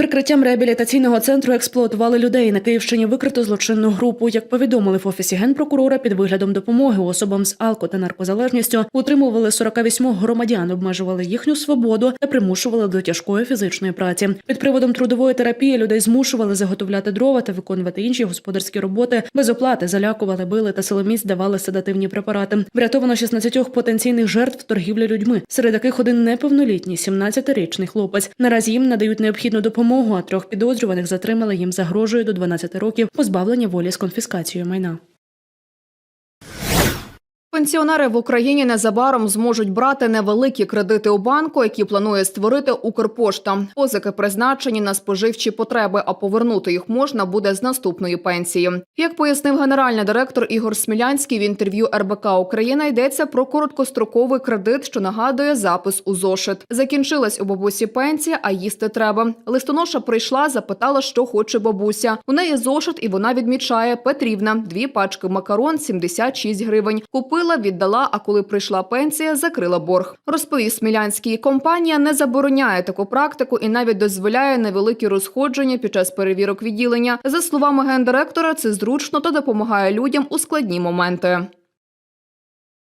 прикриттям реабілітаційного центру експлуатували людей. На Київщині викрито злочинну групу. Як повідомили в офісі генпрокурора, під виглядом допомоги особам з алко та наркозалежністю утримували 48 громадян, обмежували їхню свободу та примушували до тяжкої фізичної праці. Під приводом трудової терапії людей змушували заготовляти дрова та виконувати інші господарські роботи без оплати, залякували, били та силоміць давали седативні препарати. Врятовано 16 потенційних жертв торгівлі людьми, серед яких один неповнолітній, 17-річний хлопець. Наразі їм надають необхідну допомогу, а трьох підозрюваних затримали їм загрожує до 12 років позбавлення волі з конфіскацією майна. Пенсіонери в Україні незабаром зможуть брати невеликі кредити у банку, які планує створити Укрпошта. Позики призначені на споживчі потреби, а повернути їх можна буде з наступної пенсії. Як пояснив генеральний директор Ігор Смілянський в інтерв'ю РБК Україна, йдеться про короткостроковий кредит, що нагадує запис у зошит. Закінчилась у бабусі пенсія, а їсти треба. Листоноша прийшла, запитала, що хоче бабуся. У неї зошит, і вона відмічає Петрівна. Дві пачки макарон 76 гривень. Купила, віддала. А коли прийшла пенсія, закрила борг. Розповів Смілянський. Компанія не забороняє таку практику і навіть дозволяє невеликі розходження під час перевірок відділення. За словами гендиректора, це зручно та допомагає людям у складні моменти.